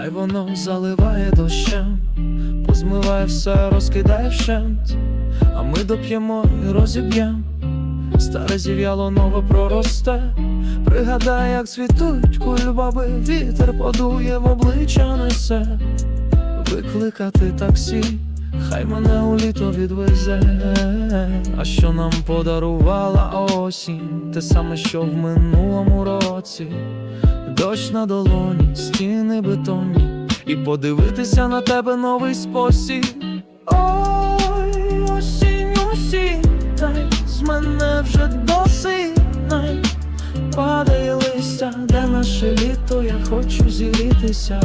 хай воно заливає дощем, позмиває все, розкидає вщент, а ми доп'ємо і розіб'єм. Старе зів'яло нове проросте, пригадай, як цвітуть кульбаби, вітер подує в обличчя несе, викликати таксі, хай мене у літо відвезе, а що нам подарувала осінь, те саме, що в минулому році, дощ на долоні, стіни бетонні, і подивитися на тебе новий спосіб. Ой, осінь, осінь, дай з мене вже досить. Падає листя, де наше літо, я хочу зігрітися.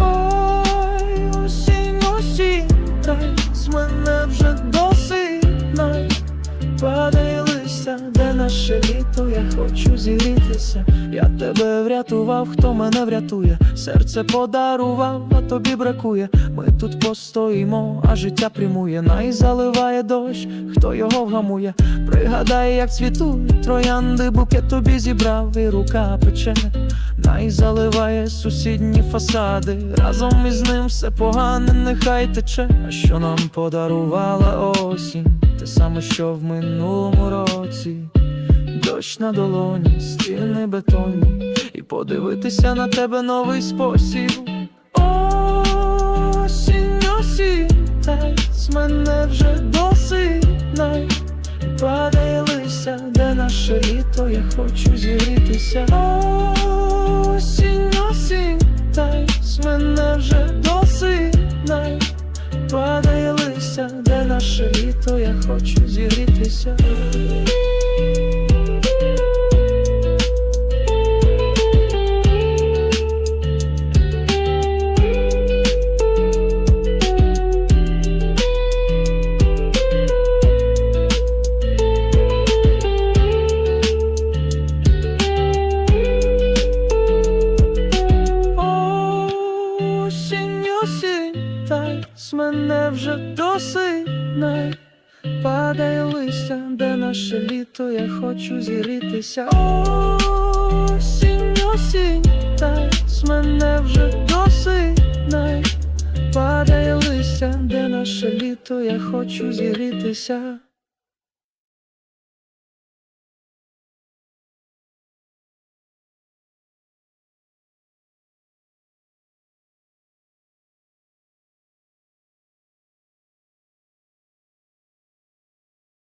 Падає де наше літо, я хочу зігрітися. Я тебе врятував, хто мене врятує, серце подарував, а тобі бракує. Ми тут постоїмо, а життя прямує, най заливає дощ, хто його вгамує. Пригадай, як цвітуть троянди, букет тобі зібрав, і рука пече. Най заливає сусідні фасади, разом із ним все погане, нехай тече. А що нам подарувала осінь? Те саме, що в минулому році, дощ на долоні, стіни бетонні, і подивитися на тебе новий спосіб. Осінь, осінь, та з мене вже досить най падає листя, де наше літо, я хочу зігрітися. Хочу зігрітися. Осінь, осінь, та з мене вже досить Падає листя, де наше літо, я хочу зігрітися. Осінь, осінь, та з мене вже досить най Падає листя, де наше літо, я хочу зігрітися.